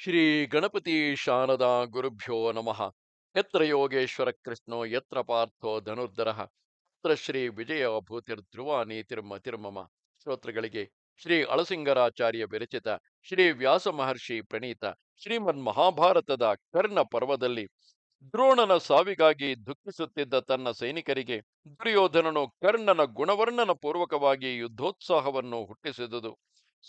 ಶ್ರೀ ಗಣಪತಿ ಶಾರದಾ ಗುರುಭ್ಯೋ ನಮಃ. ಯತ್ರ ಯೋಗೇಶ್ವರ ಕೃಷ್ಣೋ, ಯತ್ರ ಪಾರ್ಥೋ ಧನುರ್ಧರ. ಯತ್ರ ಶ್ರೀ ವಿಜಯ ಭೂತಿರ್ಧ್ರುವ ನೀತಿರ್ಮತಿರ್ಮಮ ಶ್ರೋತೃಗಳಿಗೆ ಶ್ರೀ ಅಳಸಿಂಗರಾಚಾರ್ಯ ವಿರಚಿತ ಶ್ರೀ ವ್ಯಾಸ ಮಹರ್ಷಿ ಪ್ರಣೀತ ಶ್ರೀಮನ್ ಮಹಾಭಾರತದ ಕರ್ಣ ಪರ್ವದಲ್ಲಿ ದ್ರೋಣನ ಸಾವಿಗಾಗಿ ದುಃಖಿಸುತ್ತಿದ್ದ ತನ್ನ ಸೈನಿಕರಿಗೆ ದುರ್ಯೋಧನನು ಕರ್ಣನ ಗುಣವರ್ಣನ ಪೂರ್ವಕವಾಗಿ ಯುದ್ಧೋತ್ಸಾಹವನ್ನು ಹುಟ್ಟಿಸಿದುದು.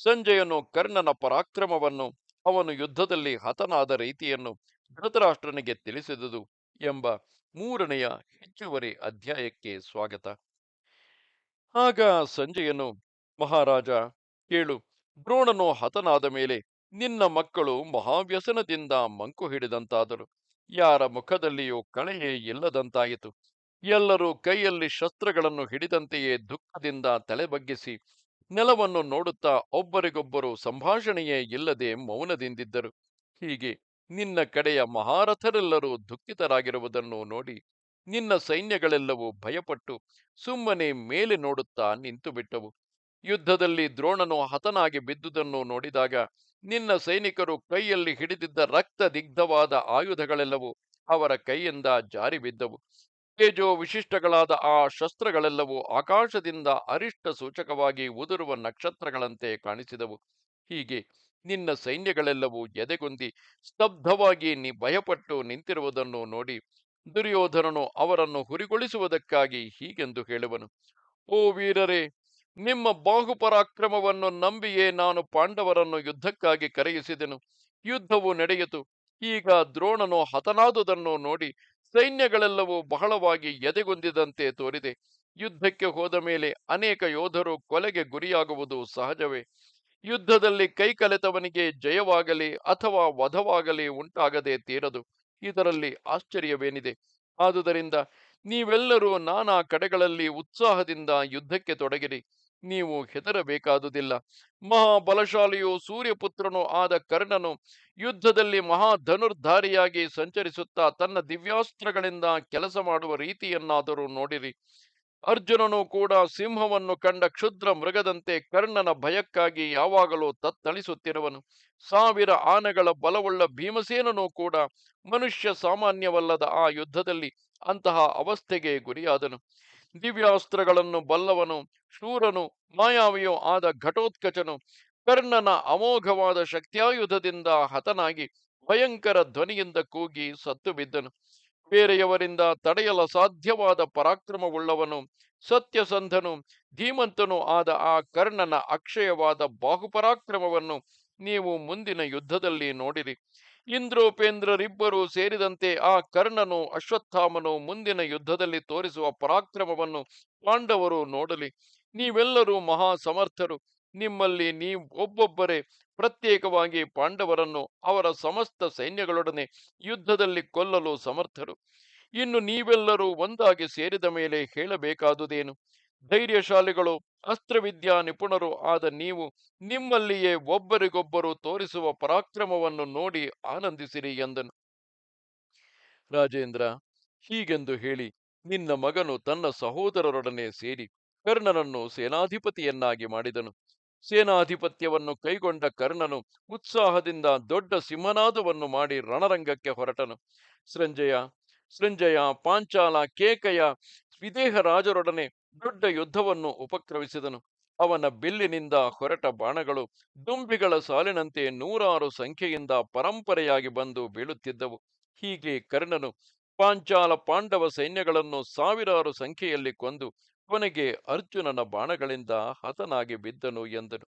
ಸಂಜಯನು ಕರ್ಣನ ಪರಾಕ್ರಮವನ್ನು ಅವನು ಯುದ್ಧದಲ್ಲಿ ಹತನಾದ ರೀತಿಯನ್ನು ಧೃತರಾಷ್ಟ್ರನಿಗೆ ತಿಳಿಸಿದುದು ಎಂಬ ಮೂರನೆಯ ಹೆಚ್ಚುವರಿ ಅಧ್ಯಾಯಕ್ಕೆ ಸ್ವಾಗತ. ಆಗ ಸಂಜಯನು ಮಹಾರಾಜ ಕೇಳು, ದ್ರೋಣನು ಹತನಾದ ಮೇಲೆ ನಿನ್ನ ಮಕ್ಕಳು ಮಹಾವ್ಯಸನದಿಂದ ಮಂಕು ಹಿಡಿದಂತಾದರು. ಯಾರ ಮುಖದಲ್ಲಿಯೂ ಕಳೆಯೇ ಇಲ್ಲದಂತಾಯಿತು. ಎಲ್ಲರೂ ಕೈಯಲ್ಲಿ ಶಸ್ತ್ರಗಳನ್ನು ಹಿಡಿದಂತೆಯೇ ದುಃಖದಿಂದ ತಲೆ ಬಗ್ಗಿಸಿ ನೆಲವನ್ನು ನೋಡುತ್ತಾ ಒಬ್ಬರಿಗೊಬ್ಬರು ಸಂಭಾಷಣೆಯೇ ಇಲ್ಲದೆ ಮೌನದಿಂದಿದ್ದರು. ಹೀಗೆ ನಿನ್ನ ಕಡೆಯ ಮಹಾರಥರೆಲ್ಲರೂ ದುಃಖಿತರಾಗಿರುವುದನ್ನು ನೋಡಿ ನಿನ್ನ ಸೈನ್ಯಗಳೆಲ್ಲವೂ ಭಯಪಟ್ಟು ಸುಮ್ಮನೆ ಮೇಲೆ ನೋಡುತ್ತಾ ನಿಂತು ಬಿಟ್ಟವು ಯುದ್ಧದಲ್ಲಿ ದ್ರೋಣನು ಹತನಾಗಿ ಬಿದ್ದುದನ್ನು ನೋಡಿದಾಗ ನಿನ್ನ ಸೈನಿಕರು ಕೈಯಲ್ಲಿ ಹಿಡಿದಿದ್ದ ರಕ್ತ ದಿಗ್ಧವಾದ ಆಯುಧಗಳೆಲ್ಲವೂ ಅವರ ಕೈಯಿಂದ ಜಾರಿ ಬಿದ್ದವು ತೇಜೋ ವಿಶಿಷ್ಟಗಳಾದ ಆ ಶಸ್ತ್ರಗಳೆಲ್ಲವೂ ಆಕಾಶದಿಂದ ಅರಿಷ್ಟ ಸೂಚಕವಾಗಿ ಉದುರುವ ನಕ್ಷತ್ರಗಳಂತೆ ಕಾಣಿಸಿದವು. ಹೀಗೆ ನಿನ್ನ ಸೈನ್ಯಗಳೆಲ್ಲವೂ ಎದೆಗುಂದಿ ಸ್ತಬ್ಧವಾಗಿ ನೀ ಭಯಪಟ್ಟು ನಿಂತಿರುವುದನ್ನು ನೋಡಿ ದುರ್ಯೋಧನನು ಅವರನ್ನು ಹುರಿಗೊಳಿಸುವುದಕ್ಕಾಗಿ ಹೀಗೆಂದು ಹೇಳುವನು. ಓ ವೀರರೇ, ನಿಮ್ಮ ಬಾಹುಪರಾಕ್ರಮವನ್ನು ನಂಬಿಯೇ ನಾನು ಪಾಂಡವರನ್ನು ಯುದ್ಧಕ್ಕಾಗಿ ಕರೆಯಿಸಿದೆನು. ಯುದ್ಧವು ನಡೆಯಿತು. ಈಗ ದ್ರೋಣನು ಹತನಾದುದನ್ನು ನೋಡಿ ಸೈನ್ಯಗಳೆಲ್ಲವೂ ಬಹಳವಾಗಿ ಎದೆಗೊಂದಿದಂತೆ ತೋರಿದೆ. ಯುದ್ಧಕ್ಕೆ ಹೋದ ಮೇಲೆ ಅನೇಕ ಯೋಧರು ಕೊಲೆಗೆ ಗುರಿಯಾಗುವುದು ಸಹಜವೇ. ಯುದ್ಧದಲ್ಲಿ ಕೈಕಲೆತವನಿಗೆ ಜಯವಾಗಲಿ ಅಥವಾ ವಧವಾಗಲಿ ಉಂಟಾಗದೆ ತೀರದು. ಇದರಲ್ಲಿ ಆಶ್ಚರ್ಯವೇನಿದೆ. ಆದುದರಿಂದ ನೀವೆಲ್ಲರೂ ನಾನಾ ಕಡೆಗಳಲ್ಲಿ ಉತ್ಸಾಹದಿಂದ ಯುದ್ಧಕ್ಕೆ ತೊಡಗಿರಿ. ನೀವು ಹೆದರಬೇಕಾದುದಿಲ್ಲ. ಮಹಾಬಲಶಾಲಿಯು ಸೂರ್ಯಪುತ್ರನು ಆದ ಕರ್ಣನು ಯುದ್ಧದಲ್ಲಿ ಮಹಾ ಧನುರ್ಧಾರಿಯಾಗಿ ಸಂಚರಿಸುತ್ತಾ ತನ್ನ ದಿವ್ಯಾಸ್ತ್ರಗಳಿಂದ ಕೆಲಸ ಮಾಡುವ ರೀತಿಯನ್ನಾದರೂ ನೋಡಿರಿ. ಅರ್ಜುನನು ಕೂಡ ಸಿಂಹವನ್ನು ಕಂಡ ಕ್ಷುದ್ರ ಮೃಗದಂತೆ ಕರ್ಣನ ಭಯಕ್ಕಾಗಿ ಯಾವಾಗಲೂ ತತ್ತಳಿಸುತ್ತಿರುವನು. ಸಾವಿರ ಆನೆಗಳ ಬಲವುಳ್ಳ ಭೀಮಸೇನನು ಕೂಡ ಮನುಷ್ಯ ಸಾಮಾನ್ಯವಲ್ಲದ ಆ ಯುದ್ಧದಲ್ಲಿ ಅಂತಹ ಅವಸ್ಥೆಗೆ ಗುರಿಯಾದನು. ದಿವ್ಯಾಸ್ತ್ರಗಳನ್ನು ಬಲ್ಲವನು, ಶೂರನು, ಮಾಯಾವಿಯೋ ಆದ ಘಟೋತ್ಕಚನು, ಕರ್ಣನ ಅಮೋಘವಾದ ಶಕ್ತಿಯಾಯುಧದಿಂದ ಹತನಾಗಿ ಭಯಂಕರ ಧ್ವನಿಯಿಂದ ಕೂಗಿ ಸತ್ತು ಬಿದ್ದನು ಬೇರೆಯವರಿಂದ ತಡೆಯಲ ಸಾಧ್ಯವಾದ ಪರಾಕ್ರಮವುಳ್ಳವನು, ಸತ್ಯಸಂಧನು, ಧೀಮಂತನು ಆದ ಆ ಕರ್ಣನ ಅಕ್ಷಯವಾದ ಬಾಹುಪರಾಕ್ರಮವನ್ನು ನೀವು ಮುಂದಿನ ಯುದ್ಧದಲ್ಲಿ ನೋಡಿರಿ. ಇಂದ್ರೋಪೇಂದ್ರರಿಬ್ಬರೂ ಸೇರಿದಂತೆ ಆ ಕರ್ಣನು ಅಶ್ವತ್ಥಾಮನು ಮುಂದಿನ ಯುದ್ಧದಲ್ಲಿ ತೋರಿಸುವ ಪರಾಕ್ರಮವನ್ನು ಪಾಂಡವರು ನೋಡಲಿ. ನೀವೆಲ್ಲರೂ ಮಹಾ ಸಮರ್ಥರು ನಿಮ್ಮಲ್ಲಿ ನೀವು ಒಬ್ಬೊಬ್ಬರೇ. ಪ್ರತ್ಯೇಕವಾಗಿ ಪಾಂಡವರನ್ನು ಅವರ ಸಮಸ್ತ ಸೈನ್ಯಗಳೊಡನೆ ಯುದ್ಧದಲ್ಲಿ ಕೊಲ್ಲಲು ಸಮರ್ಥರು. ಇನ್ನು ನೀವೆಲ್ಲರೂ ಒಂದಾಗಿ ಸೇರಿದ ಮೇಲೆ ಹೇಳಬೇಕಾದುದೇನು? ಧೈರ್ಯಶಾಲಿಗಳು, ಅಸ್ತ್ರವಿದ್ಯಾ ನಿಪುಣರು ಆದ ನೀವು ನಿಮ್ಮಲ್ಲಿಯೇ ಒಬ್ಬರಿಗೊಬ್ಬರು ತೋರಿಸುವ ಪರಾಕ್ರಮವನ್ನು ನೋಡಿ ಆನಂದಿಸಿರಿ ಎಂದನು. ರಾಜೇಂದ್ರ, ಹೀಗೆಂದು ಹೇಳಿ ನಿನ್ನ ಮಗನು ತನ್ನ ಸಹೋದರರೊಡನೆ ಸೇರಿ ಕರ್ಣನನ್ನು ಸೇನಾಧಿಪತಿಯನ್ನಾಗಿ ಮಾಡಿದನು. ಸೇನಾಧಿಪತ್ಯವನ್ನು ಕೈಗೊಂಡ ಕರ್ಣನು ಉತ್ಸಾಹದಿಂದ ದೊಡ್ಡ ಸಿಂಹನಾದವನ್ನು ಮಾಡಿ ರಣರಂಗಕ್ಕೆ ಹೊರಟನು. ಸೃಂಜಯ ಸೃಂಜಯ ಪಾಂಚಾಲ ಕೇಕಯ ವಿದೇಹ ರಾಜರೊಡನೆ ದೊಡ್ಡ ಯುದ್ಧವನ್ನು ಉಪಕ್ರಮಿಸಿದನು. ಅವನ ಬಿಲ್ಲಿನಿಂದ ಹೊರಟ ಬಾಣಗಳು ದುಂಬಿಗಳ ಸಾಲಿನಂತೆ ನೂರಾರು ಸಂಖ್ಯೆಯಿಂದ ಪರಂಪರೆಯಾಗಿ ಬಂದು ಬೀಳುತ್ತಿದ್ದವು. ಹೀಗೆ ಕರ್ಣನು ಪಾಂಚಾಲ ಪಾಂಡವ ಸೈನ್ಯಗಳನ್ನು ಸಾವಿರಾರು ಸಂಖ್ಯೆಯಲ್ಲಿ ಕೊಂದು ಕೊನೆಗೆ ಅರ್ಜುನನ ಬಾಣಗಳಿಂದ ಹತನಾಗಿ ಬಿದ್ದನು ಎಂದನು.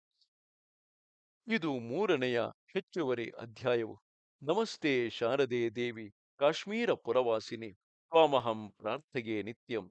ಇದು ಮೂರನೆಯ ಹೆಚ್ಚುವರಿ ಅಧ್ಯಾಯವು. ನಮಸ್ತೆ ಶಾರದೆ ದೇವಿ, ಕಾಶ್ಮೀರ ಪುರವಾಸಿನಿ ತ್ವಾಮಹಂ ಪ್ರಾರ್ಥೆಗೆ ನಿತ್ಯಂ.